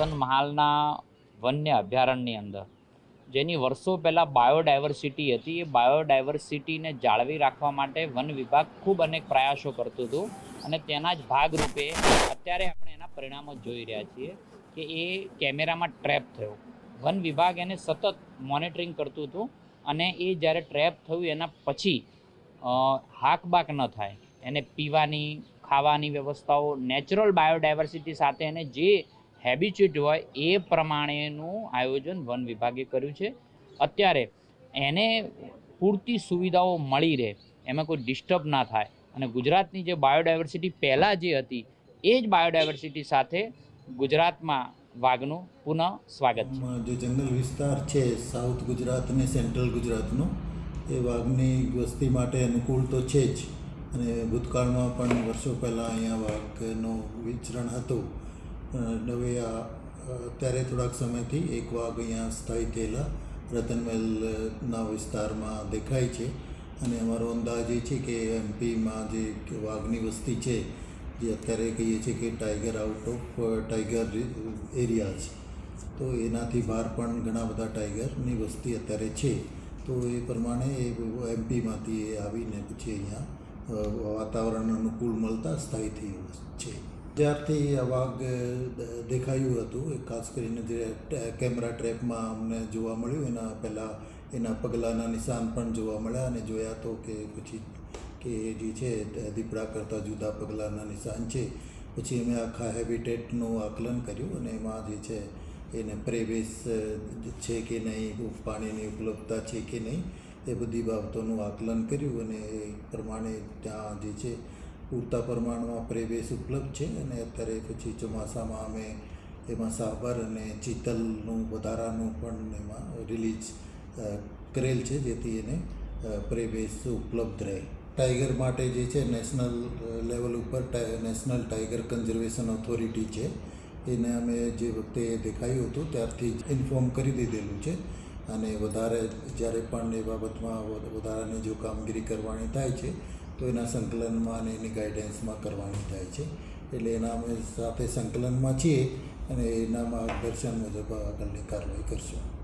રતન મહાલના વન્ય અભયારણ્યની અંદર. જેની વર્ષો પહેલાં બાયોડાયવર્સિટી હતી. એ બાયોડાયવર્સિટીને જાળવી રાખવા માટે વન વિભાગ ખૂબ અનેક પ્રયાસો કરતું હતું અને તેના જ ભાગરૂપે અત્યારે આપણે એના પરિણામો જોઈ રહ્યા છીએ કે એ કેમેરામાં ટ્રેપ થયો. વન વિભાગ એને સતત મોનિટરિંગ કરતું હતું અને એ જ્યારે ટ્રેપ થયું એના પછી હાકબાક ન થાય. એને પીવાની, ખાવાની વ્યવસ્થાઓ, નેચરલ બાયોડાયવર્સિટી સાથે એને જે હેબિચ્યુટ હોય એ પ્રમાણેનું આયોજન વન વિભાગે કર્યું છે. અત્યારે એને પૂરતી સુવિધાઓ મળી રહે, એમાં કોઈ ડિસ્ટર્બ ના થાય. અને ગુજરાતની જે બાયોડાયવર્સિટી પહેલાં જે હતી, એ જ બાયોડાયવર્સિટી સાથે ગુજરાતમાં વાઘનું પુનઃ સ્વાગત છે. જે જંગલ વિસ્તાર છે સાઉથ ગુજરાત અને સેન્ટ્રલ ગુજરાતનો, એ વાઘની વસ્તી માટે અનુકૂળ તો છે જ. અને ભૂતકાળમાં પણ વર્ષો પહેલાં અહીંયા વાઘનું વિચરણ હતું. હવે આ અત્યારે થોડાક સમયથી એક વાઘ અહીંયા સ્થાયી થયેલા રતનમહેલના વિસ્તારમાં દેખાય છે. અને અમારો અંદાજ એ છે કે એમપીમાં જે વાઘની વસ્તી છે, જે અત્યારે કહીએ છીએ કે tiger out of tiger areas તો એનાથી બહાર પણ ઘણા બધા ટાઈગરની વસ્તી અત્યારે છે. તો એ પ્રમાણે એ એમપીમાંથી એ આવીને પછી અહીંયા વાતાવરણ અનુકૂળ મળતા સ્થાયી થયું છે. જ્યારથી આ વાઘ દેખાયું હતું. એ ખાસ કરીને જે કેમેરા ટ્રેપમાં અમને જોવા મળ્યું. એના પહેલાં એના પગલાંના નિશાન પણ જોવા મળ્યા અને જોયા તો કે પછી કે જે છે દીપડા કરતાં જુદા પગલાંના નિશાન છે. પછી અમે આખા હેબિટેટનું આકલન કર્યું અને એમાં જે છે, એને પ્રેવેશ છે કે નહીં પાણીની ઉપલબ્ધતા છે કે નહીં, એ બધી બાબતોનું આકલન કર્યું અને એ પ્રમાણે ત્યાં જે છે પૂરતા પ્રમાણમાં પ્રેવેશ ઉપલબ્ધ છે અને અત્યારે પછી ચોમાસામાં અમે એમાં સાબર અને ચિતલનું વધારાનું પણ એમાં રિલીઝ કરેલ છે જેથી એને પ્રવેશ ઉપલબ્ધ રહે. ટાઈગર માટે જે છે નેશનલ લેવલ ઉપર નેશનલ ટાઈગર કન્ઝર્વેશન ઓથોરિટી છે. એને અમે જે વખતે દેખાયું હતું ત્યારથી જ ઇન્ફોર્મ કરી દીધેલું છે અને વધારે જ્યારે પણ એ બાબતમાં વધારાની જો કામગીરી કરવાની થાય છે તો એના સંકલનમાં અને એની ગાઈડન્સમાં કરવાની થાય છે. એટલે એના અમે સાથે સંકલનમાં છીએ અને એના માર્ગદર્શન મુજબ આગળની કાર્યવાહી કરશું.